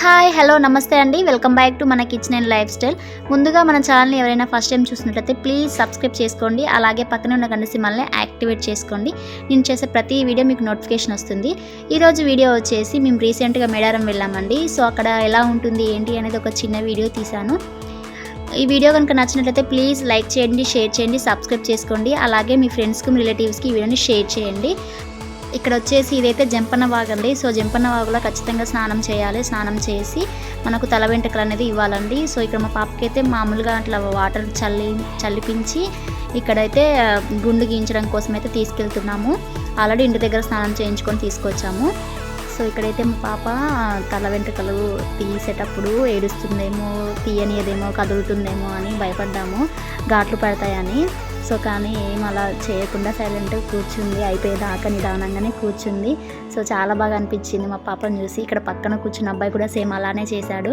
Hi hello నమస్తే అండి. Welcome back to మన కిచెన్ అండ్ లైఫ్ స్టైల్. ముందుగా మన ఛానల్ని ఎవరైనా ఫస్ట్ టైం చూసినట్లయితే ప్లీజ్ సబ్స్క్రైబ్ చేసుకోండి. అలాగే పక్కన ఉన్న గంట సిమ్మల్ని యాక్టివేట్ చేసుకోండి. నేను చేసే ప్రతి వీడియో మీకు నోటిఫికేషన్ వస్తుంది. ఈరోజు వీడియో వచ్చేసి మేము రీసెంట్గా మేడారం వెళ్ళామండి. సో అక్కడ ఎలా ఉంటుంది ఏంటి అనేది ఒక చిన్న వీడియో తీశాను. ఈ వీడియో కనుక నచ్చినట్లయితే ప్లీజ్ లైక్ చేయండి షేర్ చేయండి సబ్స్క్రైబ్ చేసుకోండి. అలాగే మీ ఫ్రెండ్స్కి మీ రిలేటివ్స్కి ఈ వీడియోని షేర్ చేయండి. ఇక్కడ వచ్చేసి ఇదైతే జంపన్న వాగు అండి. సో జంపన్న వాగులో ఖచ్చితంగా స్నానం చేయాలి. స్నానం చేసి మనకు తల వెంట్రుకలు అనేది ఇవ్వాలండి. సో ఇక్కడ మా పాపకైతే మామూలుగా అట్లా వాటర్ చల్లి చల్లిపించి ఇక్కడైతే గుండు గీయించడం కోసం అయితే తీసుకెళ్తున్నాము. ఆల్రెడీ ఇంటి దగ్గర స్నానం చేయించుకొని తీసుకొచ్చాము. సో ఇక్కడైతే మా పాప తల వెంట్రుకలు తీసేటప్పుడు ఏడుస్తుందేమో తీయనియదేమో కదులుతుందేమో అని భయపడ్డాము. ఘాట్లు పడతాయని. సో కానీ ఏం అలా చేయకుండా సైలెంట్గా కూర్చుంది. అయిపోయేదాకా నిదానంగానే కూర్చుంది. సో చాలా బాగా అనిపించింది మా పాపను చూసి. ఇక్కడ పక్కన కూర్చున్న అబ్బాయి కూడా సేమ్ అలానే చేశాడు.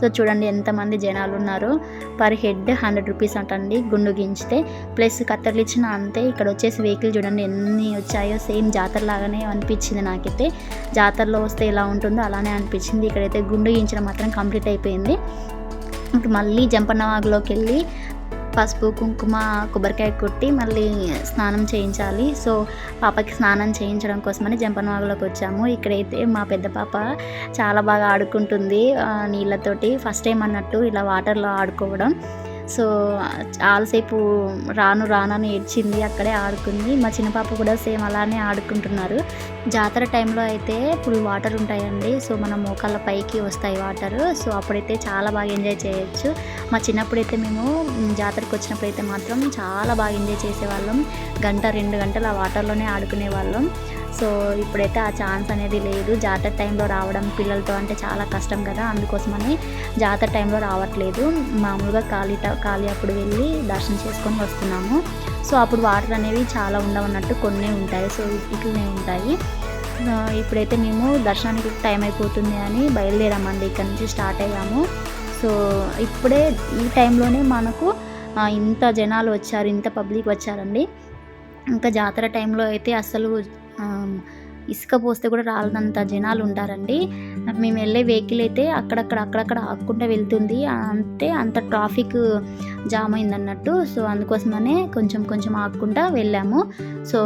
సో చూడండి ఎంతమంది జనాలు ఉన్నారు. పర్ హెడ్ హండ్రెడ్ రూపీస్ అంటండి గుండు గించితే. ప్లస్ కత్తెరలు ఇచ్చిన అంతే. ఇక్కడ వచ్చేసి వెహికల్ చూడండి ఎన్ని వచ్చాయో సేమ్ జాతర లాగానే అనిపించింది నాకైతే. జాతరలో వస్తే ఎలా ఉంటుందో అలానే అనిపించింది. ఇక్కడైతే గుండు గించడం మాత్రం కంప్లీట్ అయిపోయింది. ఇంక మళ్ళీ జంపన్నవాగులోకి వెళ్ళి పసుపు కుంకుమ కొబ్బరికాయ కొట్టి మళ్ళీ స్నానం చేయించాలి. సో పాపకి స్నానం చేయించడం కోసమని జంపనవాగులోకి వచ్చాము. ఇక్కడైతే మా పెద్ద పాప చాలా బాగా ఆడుకుంటుంది నీళ్ళతోటి. ఫస్ట్ టైం అన్నట్టు ఇలా వాటర్లో ఆడుకోవడం. సో చాలాసేపు రాను రానని ఏడ్చింది అక్కడే ఆడుకుంది. మా చిన్న పాప కూడా సేమ్ అలానే ఆడుకుంటున్నారు. జాతర టైంలో అయితే ఫుల్ వాటర్ ఉంటాయండి. సో మన మోకాళ్ళ పైకి వస్తాయి వాటర్. సో అప్పుడైతే చాలా బాగా ఎంజాయ్ చేయొచ్చు. మా చిన్నప్పుడైతే మేము జాతరకు వచ్చినప్పుడు అయితే మాత్రం చాలా బాగా ఎంజాయ్ చేసేవాళ్ళం. గంట రెండు గంటలు ఆ వాటర్లోనే ఆడుకునే వాళ్ళం సో ఇప్పుడైతే ఆ ఛాన్స్ అనేది లేదు. జాతర టైంలో రావడం పిల్లలతో అంటే చాలా కష్టం కదా. అందుకోసమని జాతర టైంలో రావట్లేదు. మామూలుగా ఖాళీ ఖాళీ అప్పుడు వెళ్ళి దర్శనం చేసుకొని వస్తున్నాము. సో అప్పుడు వాటర్ అనేవి చాలా ఉండవన్నట్టు కొన్ని ఉంటాయి. సో ఇట్లనే ఉంటాయి. ఇప్పుడైతే మేము దర్శనానికి టైం అయిపోతుంది అని బయలుదేరామండి. ఇక్కడ నుంచి స్టార్ట్ అయ్యాము. సో ఇప్పుడే ఈ టైంలోనే మనకు ఇంత జనాలు వచ్చారు ఇంత పబ్లిక్ వచ్చారండి. ఇంకా జాతర టైంలో అయితే అసలు ఆ, ఇసుక పోస్తే కూడా రాలనంత జనాలు ఉంటారండి మేము వెళ్ళే వెహికల్ అయితే అక్కడక్కడ అక్కడక్కడ ఆకుండా వెళ్తుంది. అంతే అంత ట్రాఫిక్ జామ్ అయిందన్నట్టు. సో అందుకోసమనే కొంచెం కొంచెం ఆకుండా వెళ్ళాము. సో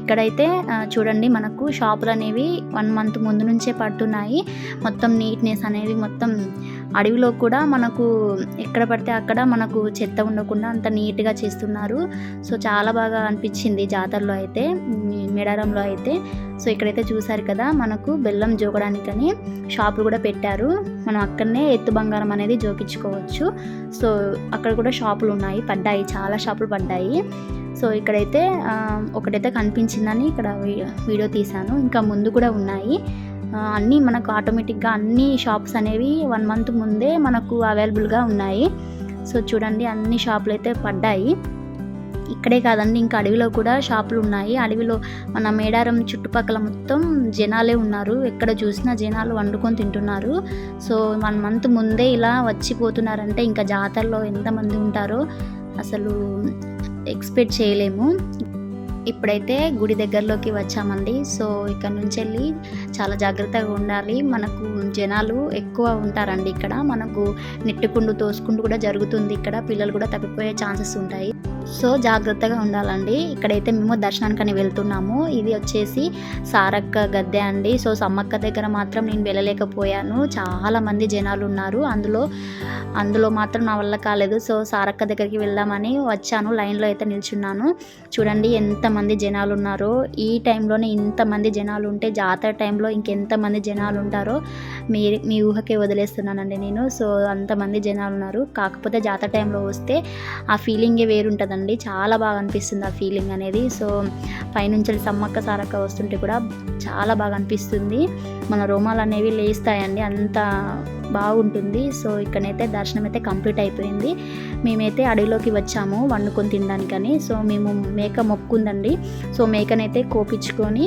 ఇక్కడైతే చూడండి మనకు షాపులు అనేవి వన్ మంత్ ముందు నుంచే పడుతున్నాయి. మొత్తం నీట్నెస్ అనేవి మొత్తం అడవిలో కూడా మనకు ఎక్కడ పడితే అక్కడ మనకు చెత్త ఉండకుండా అంత నీట్గా చేస్తున్నారు. సో చాలా బాగా అనిపించింది జాతరలో అయితే మెడారంలో మేడారంలో అయితే. సో ఇక్కడైతే చూసారు కదా మనకు బెల్లం జోకడానికని షాపులు కూడా పెట్టారు. మనం అక్కడనే ఎత్తు బంగారం అనేది జోకించుకోవచ్చు సో అక్కడ కూడా షాపులు ఉన్నాయి పడ్డాయి చాలా షాపులు పడ్డాయి. సో ఇక్కడైతే ఒకటైతే కనిపించిందని ఇక్కడ వీడియో తీశాను. ఇంకా ముందు కూడా ఉన్నాయి. అన్నీ మనకు ఆటోమేటిక్గా అన్ని షాప్స్ అనేవి వన్ మంత్ ముందే మనకు అవైలబుల్గా ఉన్నాయి. సో చూడండి అన్ని షాపులు అయితే పడ్డాయి. ఇక్కడే కాదండి ఇంకా అడవిలో కూడా షాపులు ఉన్నాయి. అడవిలో మన మేడారం చుట్టుపక్కల మొత్తం జనాలే ఉన్నారు. ఎక్కడ చూసినా జనాలు వండుకొని తింటున్నారు. సో వన్ మంత్ ముందే ఇలా వచ్చిపోతున్నారంటే ఇంకా జాతరలో ఎంతమంది ఉంటారో అసలు ఎక్స్పెక్ట్ చేయలేము. ఇప్పుడైతే గుడి దగ్గరలోకి వచ్చామండి. సో ఇక్కడ నుంచి వెళ్ళి చాలా జాగ్రత్తగా ఉండాలి. మనకు జనాలు ఎక్కువ ఉంటారండి ఇక్కడ. మనకు నెట్టుకుంటూ తోసుకుంటూ కూడా జరుగుతుంది. ఇక్కడ పిల్లలు కూడా తప్పిపోయే ఛాన్సెస్ ఉంటాయి. సో జాగ్రత్తగా ఉండాలండి. ఇక్కడైతే మేము దర్శనానికని వెళ్తున్నాము. ఇది వచ్చేసి సారక్క గద్దె అండి. సో సమ్మక్క దగ్గర మాత్రం నేను వెళ్ళలేకపోయాను. చాలామంది జనాలు ఉన్నారు. అందులో అందులో మాత్రం నా వల్ల కాలేదు. సో సారక్క దగ్గరికి వెళ్దామని వచ్చాను. లైన్లో అయితే నిల్చున్నాను. చూడండి ఎంతమంది జనాలు ఉన్నారో. ఈ టైంలోనే ఇంతమంది జనాలు ఉంటే జాతర టైంలో ఇంకెంతమంది జనాలు ఉంటారో మీ మీ ఊహకే వదిలేస్తున్నానండి నేను. సో అంతమంది జనాలు ఉన్నారు. కాకపోతే జాతర టైంలో వస్తే ఆ ఫీలింగే వేరుంటుందండి చాలా బాగా అనిపిస్తుంది ఆ ఫీలింగ్ అనేది. సో పైనుంచి సమ్మక్క సారక్క వస్తుంటే కూడా చాలా బాగా అనిపిస్తుంది మన రోమాలు అనేవి లేస్తాయండి. అంత బాగుంటుంది. సో ఇక్కడైతే దర్శనం అయితే కంప్లీట్ అయిపోయింది. మేమైతే అడవిలోకి వచ్చాము వండుకొని తినడానికని. సో మేము మేక మొక్కుందండి. సో మేకనైతే కోపించుకొని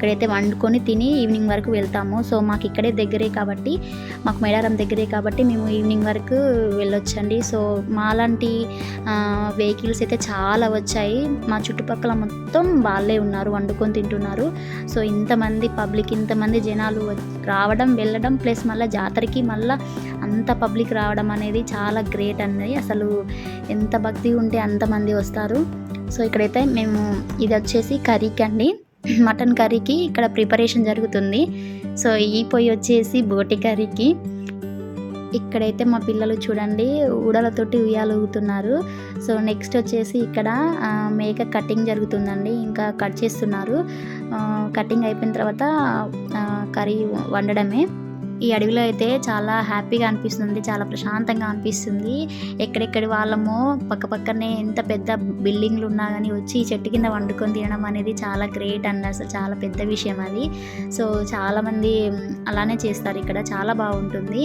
ఇక్కడైతే వండుకొని తిని ఈవినింగ్ వరకు వెళ్తాము. సో మాకు ఇక్కడే దగ్గరే కాబట్టి మాకు మేడారం దగ్గరే కాబట్టి మేము ఈవినింగ్ వరకు వెళ్ళొచ్చండి. సో మాలాంటి వెహికల్స్ అయితే చాలా వచ్చాయి. మా చుట్టుపక్కల మొత్తం వాళ్ళే ఉన్నారు వండుకొని తింటున్నారు. సో ఇంతమంది పబ్లిక్ ఇంతమంది జనాలు రావడం వెళ్ళడం ప్లస్ మళ్ళీ జాతరకి మళ్ళీ అంత పబ్లిక్ రావడం అనేది చాలా గ్రేట్ అన్నది అసలు ఎంత భక్తి ఉంటే అంతమంది వస్తారు. సో ఇక్కడైతే మేము ఇది వచ్చేసి కర్రీకి అండి. మటన్ కర్రీకి ఇక్కడ ప్రిపరేషన్ జరుగుతుంది. సో ఈ పొయ్యి వచ్చేసి బోటి కర్రీకి. ఇక్కడైతే మా పిల్లలు చూడండి ఊడలతోటి ఉయ్యాలు ఊగుతున్నారు సో నెక్స్ట్ వచ్చేసి ఇక్కడ మేక కటింగ్ జరుగుతుందండి. ఇంకా కట్ చేస్తున్నారు. కటింగ్ అయిపోయిన తర్వాత కర్రీ వండడమే. ఈ అడవిలో అయితే చాలా హ్యాపీగా అనిపిస్తుంది చాలా ప్రశాంతంగా అనిపిస్తుంది. ఎక్కడెక్కడి వాళ్ళమో పక్క పక్కనే ఎంత పెద్ద బిల్డింగ్లు ఉన్నా కానీ వచ్చి ఈ చెట్టు కింద వండుకొని తినడం అనేది చాలా గ్రేట్ అండి అసలు చాలా పెద్ద విషయం అది. సో చాలామంది అలానే చేస్తారు ఇక్కడ చాలా బాగుంటుంది.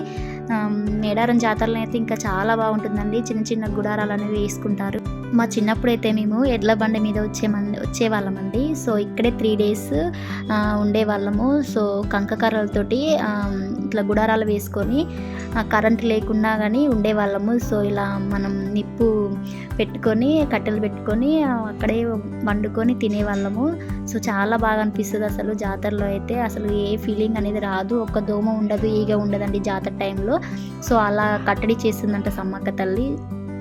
మేడారం జాతరలో అయితే ఇంకా చాలా బాగుంటుందండి. చిన్న చిన్న గుడారాలు అనేవి వేసుకుంటారు. మా చిన్నప్పుడు అయితే మేము ఎడ్ల బండి మీద వచ్చేమండి వచ్చేవాళ్ళమండి సో ఇక్కడే త్రీ డేస్ ఉండేవాళ్ళము. సో కంకకర్రలతోటి ఇట్లా గుడారాలు వేసుకొని కరెంట్ లేకున్నా కానీ ఉండేవాళ్ళము. సో ఇలా మనం నిప్పు పెట్టుకొని కట్టెలు పెట్టుకొని అక్కడే వండుకొని తినేవాళ్ళము. సో చాలా బాగా అనిపిస్తుంది అసలు జాతరలో అయితే. అసలు ఏ ఫీలింగ్ అనేది రాదు. ఒక దోమ ఉండదు ఈగ ఉండదండి జాతర టైంలో. సో అలా కట్టడి చేస్తుందంట సమ్మక్క తల్లి.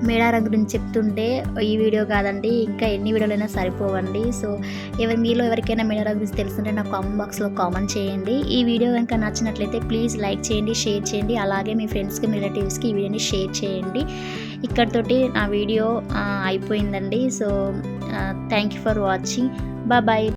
మేడారం గురించి చెప్తుంటే ఈ వీడియో కాదండి ఇంకా ఎన్ని వీడియోలైనా సరిపోవండి. సో ఎవరి మీలో ఎవరికైనా మేడారం గురించి తెలుస్తుంటే నాకు కామెంట్ బాక్స్లో కామెంట్ చేయండి. ఈ వీడియో కనుక నచ్చినట్లయితే ప్లీజ్ లైక్ చేయండి షేర్ చేయండి. అలాగే మీ ఫ్రెండ్స్కి మీ రిలేటివ్స్కి ఈ వీడియోని షేర్ చేయండి. ఇక్కడితోటి నా వీడియో అయిపోయిందండి. So thank you for watching. Bye.